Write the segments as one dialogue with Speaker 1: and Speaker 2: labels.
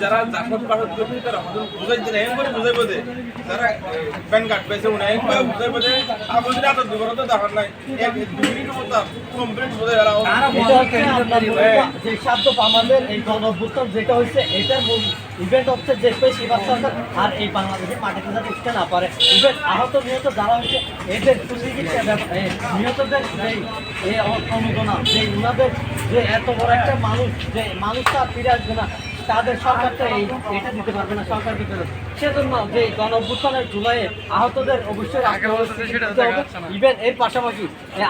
Speaker 1: যারা পাঠক করবে তারা বুঝুন বুঝাই দিন এম বুঝাই বোঝে যারা প্যান কার্ড পেয়েছে উনি বোঝে দেখার নাই এক দুই মিনিট কমপ্লিট বুঝাই গেল
Speaker 2: তারা
Speaker 3: আমাদের যেটা এটার ইভেন্ট হচ্ছে যে বেশিরভাগ সরকার আর এই বাংলাদেশের মাটিতে যাতে উঠতে না পারে। ইভেন্ট আহত নিহত যারা হচ্ছে এদের নিহতদের এই অনুদান যে উনাদের যে এত বড় একটা মানুষ, যে মানুষটা ফিরে আসবে না। তাদের সরকারটা এই এটা দিতে পারবে না সরকার দিতে পারবে সেজন্য যে গণ অভ্যুত্থানের জুলাইয়ে আহতদের অবশ্যই ইভেন এর পাশাপাশি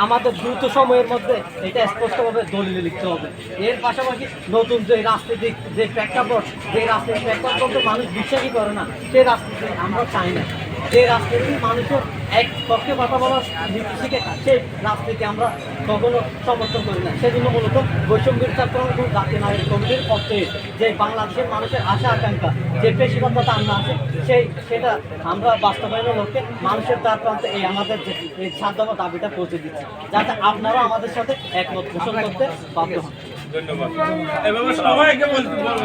Speaker 3: আমাদের দ্রুত সময়ের মধ্যে এটা স্পষ্টভাবে দলিলে লিখতে হবে। এর পাশাপাশি নতুন যে রাজনীতিক যে প্রেক্ষাপট যে রাজনীতি প্রেক্ষাপটে মানুষ বিশ্বাসই করে না সেই রাজনীতি আমরা চাই না। যে রাজনীতি মানুষের এক পক্ষে কথা বলার শিখে সেই রাজনীতি আমরা কখনো সমর্থন করি না। সেজন্য মূলত বৈষম্যের ছাত্র এবং জাতীয় নাগরিক কমিটির পক্ষে যে বাংলাদেশের মানুষের আশা, আকাঙ্ক্ষা, যে পেশিবদ্ধতা আমরা আছে, সেই সেটা আমরা বাস্তবায়নের লক্ষ্যে মানুষের দ্বার প্রান্তে এই আমাদের এই সাধ্যমা দাবিটা পৌঁছে দিচ্ছি। যাতে আপনারাও আমাদের সাথে একমত পোষণ করতে বাধ্য হন।
Speaker 1: ধন্যবাদ এভাবে সবাইকে বলতে বলব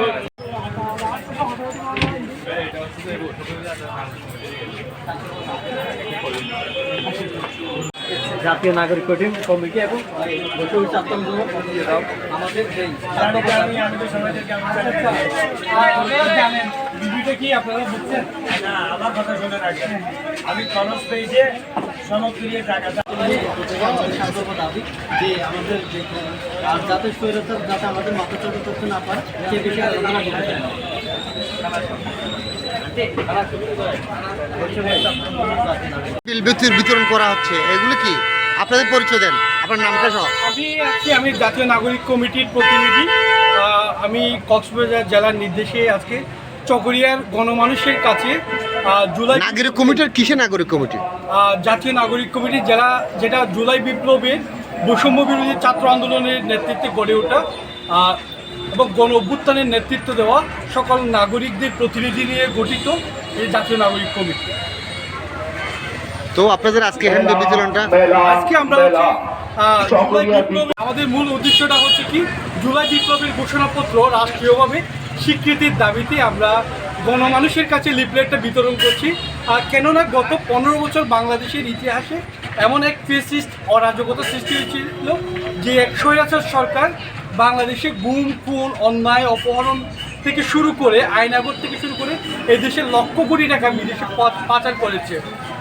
Speaker 3: জাতীয় নাগরিক কমিটি কমিটি এবং আমাদের
Speaker 4: কথা আমি খরচ পেয়েছে সনদ
Speaker 3: দাবি যে আমাদের আর যাতে যাতে আমাদের মাথা করতে না পারে সে বিষয়ে আলোচনা করতে চাই
Speaker 5: বিল বিদ্যুৎ বিতরণ করা হচ্ছে। এগুলো কি? আপনাদের পরিচয় দেন। আপনার নামটা সহ।
Speaker 4: আমি আজকে আমি জাতীয় নাগরিক কমিটির প্রতিনিধি। আমি কক্সবাজার জেলার নির্দেশে আজকে চকরিয়ার গণমানুষের কাছে জুলাই
Speaker 5: নাগরিক কমিটির? কিসে নাগরিক কমিটি?
Speaker 4: জাতীয় নাগরিক কমিটি জেলা যেটা জুলাই বিপ্লবের বৈষম্য বিরোধী ছাত্র আন্দোলনের নেতৃত্বে গড়ে ওঠা। এবং গণ অভ্যুত্থানের নেতৃত্ব দেওয়া সকল নাগরিকদের প্রতিনিধি নিয়ে গঠিত এই জাতীয় নাগরিক কমিটি।
Speaker 5: তো আপনাদের আজকে হ্যান্ড বিতরণটা?
Speaker 4: আজকে আমরা হচ্ছে জুলাই বিপ্লবে আমাদের মূল উদ্দেশ্যটা হচ্ছে কি জুলাই বিপ্লবের ঘোষণাপত্র রাষ্ট্রীয়ভাবে স্বীকৃতির দাবিতে আমরা গণমানুষের কাছে লিফলেটটা বিতরণ করছি। আর কেননা গত পনেরো বছর বাংলাদেশের ইতিহাসে এমন এক ফেসিস্ট অরাজকতা সৃষ্টি হয়েছিল যে এক স্বৈরাচার সরকার বাংলাদেশে গুম খুন অন্যায় অপহরণ থেকে শুরু করে আইনাগর থেকে শুরু করে এই দেশের লক্ষ কোটি টাকা বিদেশে পাচার করেছে।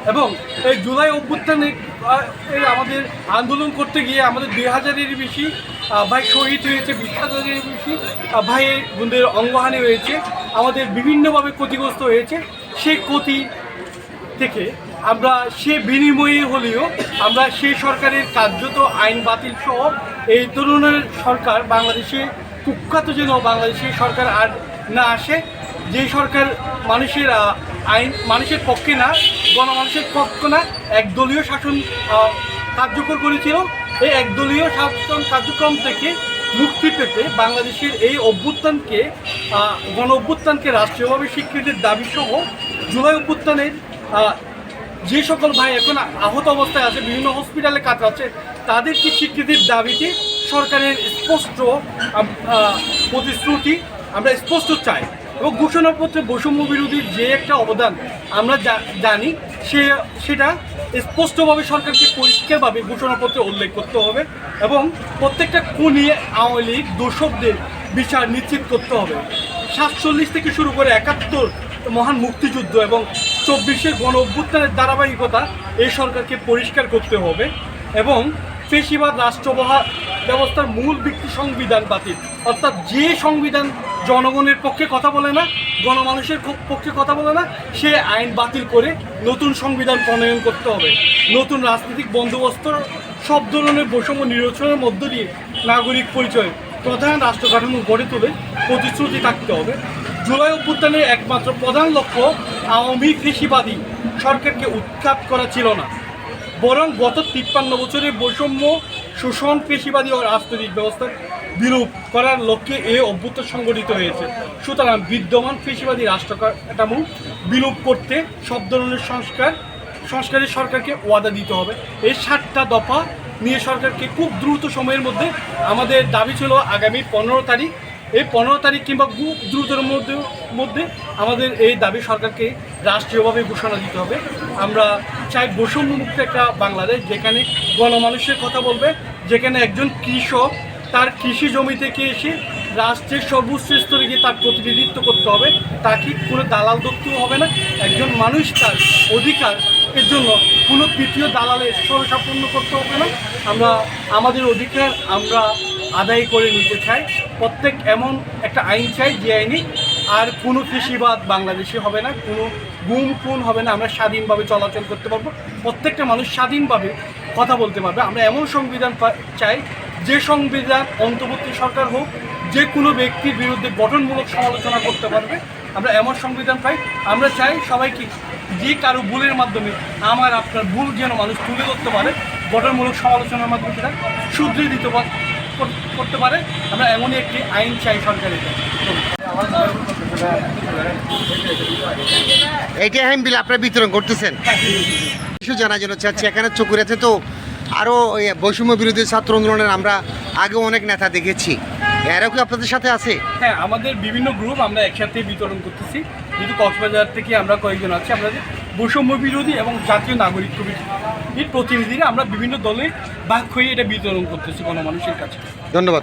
Speaker 4: এবং এই জুলাই অভ্যুত্থানে আমাদের আন্দোলন করতে গিয়ে আমাদের দুই হাজারের বেশি ভাই শহীদ হয়েছে বিশ হাজারের বেশি আহ, ভাই বোনদের অঙ্গহানি হয়েছে আমাদের বিভিন্নভাবে ক্ষতিগ্রস্ত হয়েছে। সেই ক্ষতি থেকে আমরা সে বিনিময়ে হলেও আমরা সেই সরকারের কার্যত আইন বাতিল সহ এই তরুণের সরকার বাংলাদেশে কুখ্যাত যেন বাংলাদেশের সরকার আর না আসে, যে সরকার মানুষের আইন মানুষের পক্ষে না, গণমানুষের পক্ষ না, একদলীয় শাসন কার্যকর করেছিল, এই একদলীয় শাসন কার্যক্রম থেকে মুক্তি পেতে বাংলাদেশের এই অভ্যুত্থানকে গণ অভ্যুত্থানকে রাষ্ট্রীয়ভাবে স্বীকৃতির দাবি সহ জুলাই অভ্যুত্থানের যে সকল ভাই এখন আহত অবস্থায় আছে, বিভিন্ন হসপিটালে কাতরাচ্ছে তাদেরকে স্বীকৃতির দাবিতে সরকারের স্পষ্ট প্রতিশ্রুতি? আমরা স্পষ্ট চাই। এবং ঘোষণাপত্রে বৈষম্য বিরোধীর যে একটা অবদান আমরা জানি, সে, সেটা স্পষ্টভাবে সরকারকে পরিষ্কারভাবে ঘোষণাপত্রে উল্লেখ করতে হবে এবং প্রত্যেকটা খুনি, আওয়ামী লীগ, দোষকদের বিচার নিশ্চিত করতে হবে। সাতচল্লিশ থেকে শুরু করে একাত্তর মহান মুক্তিযুদ্ধ এবং চব্বিশের গণ অভ্যুত্থানের ধারাবাহিকতা এই সরকারকে পরিষ্কার করতে হবে এবং পেশিবাদ রাষ্ট্রবহা ব্যবস্থার মূল ভিত্তি সংবিধান বাতিল। অর্থাৎ যে সংবিধান জনগণের পক্ষে কথা বলে না, গণমানুষের পক্ষে কথা বলে না, সে আইন বাতিল করে নতুন সংবিধান প্রণয়ন করতে হবে। নতুন রাজনৈতিক বন্দোবস্ত, সব ধরনের বৈষম্য নিরসনের মধ্য দিয়ে নাগরিক পরিচয়, প্রধান রাষ্ট্র কাঠামো গড়ে তুলে, প্রতিশ্রুতি থাকতে হবে। জুলাই অভ্যুত্থানের একমাত্র প্রধান লক্ষ্য আওয়ামী কৃষিবাদী সরকারকে উৎখাত করা ছিল না। বরং গত তিপ্পান্ন বছরের বৈষম্য, শোষণ পেশিবাদী ও রাজনৈতিক ব্যবস্থার বিরূপ করার লক্ষ্যে এ অভ্যুত্থান সংগঠিত হয়েছে। সুতরাং বিদ্যমান পেশিবাদী রাষ্ট্র কাঠামো বিলোপ করতে সব ধরনের সংস্কার সংস্কারের সরকারকে ওয়াদা দিতে হবে। এই সাতটা দফা নিয়ে সরকারকে খুব দ্রুত সময়ের মধ্যে আমাদের দাবি ছিল আগামী পনেরো তারিখ এই পনেরো তারিখ কিংবা খুব দ্রুতের মধ্যে মধ্যে আমাদের এই দাবি সরকারকে রাষ্ট্রীয়ভাবে ঘোষণা দিতে হবে। আমরা চাই বৈষম্যমুক্ত একটা বাংলাদেশ যেখানে গণমানুষের কথা বলবে, যেখানে একজন কৃষক তার কৃষি জমি থেকে এসে রাষ্ট্রের সর্বোচ্চ স্তরে গিয়ে তার প্রতিনিধিত্ব করতে হবে। তাকে কোনো দালাল দত্তও হবে না? একজন মানুষ তার অধিকার এর জন্য কোনো তৃতীয় দালালের সরসাপন্ন করতে হবে না। আমরা, আমাদের অধিকার আমরা আদায় করে নিতে চাই। প্রত্যেক এমন একটা আইন চাই যে আইনে আর কোনো কৃষিবাদ বাংলাদেশে হবে না, কোনো গুম খুন হবে না, আমরা স্বাধীনভাবে চলাচল করতে পারব। প্রত্যেকটা মানুষ স্বাধীনভাবে কথা বলতে পারবে। আমরা এমন সংবিধান চাই যে সংবিধান অন্তর্বর্তী সরকার হোক, যে কোনো ব্যক্তির বিরুদ্ধে গঠনমূলক সমালোচনা করতে পারবে। আমরা এমন সংবিধান পাই আমরা চাই সবাইকে যে কারও ভুলের মাধ্যমে আমার, আপনার ভুল যেন মানুষ তুলে ধরতে পারে, গঠনমূলক সমালোচনার মাধ্যমে সেটা শুধরে দিতে পার- করতে পারে আমরা এমনই একটি আইন চাই সরকারের
Speaker 5: এইটা হ্যাম বিল আপনারা বিতরণ করতেছেন কিছু জানার জন্য চাচ্ছি। এখানে চকুরাতে তো আরও বৈষম্য বিরোধী ছাত্র আন্দোলনের আমরা আগে অনেক নেতা দেখেছি। এরাও কি আপনাদের সাথে আছে?
Speaker 4: হ্যাঁ আমাদের বিভিন্ন গ্রুপ আমরা একসাথে বিতরণ করতেছি। কিন্তু কক্সবাজার থেকে আমরা কয়েকজন আছি আমরা বৈষম্য বিরোধী এবং জাতীয় নাগরিক কমিটি এর প্রতিনিধিরা আমরা বিভিন্ন দলে বাক হয়ে এটা বিতরণ করতেছি গণমানুষের কাছে।
Speaker 5: ধন্যবাদ।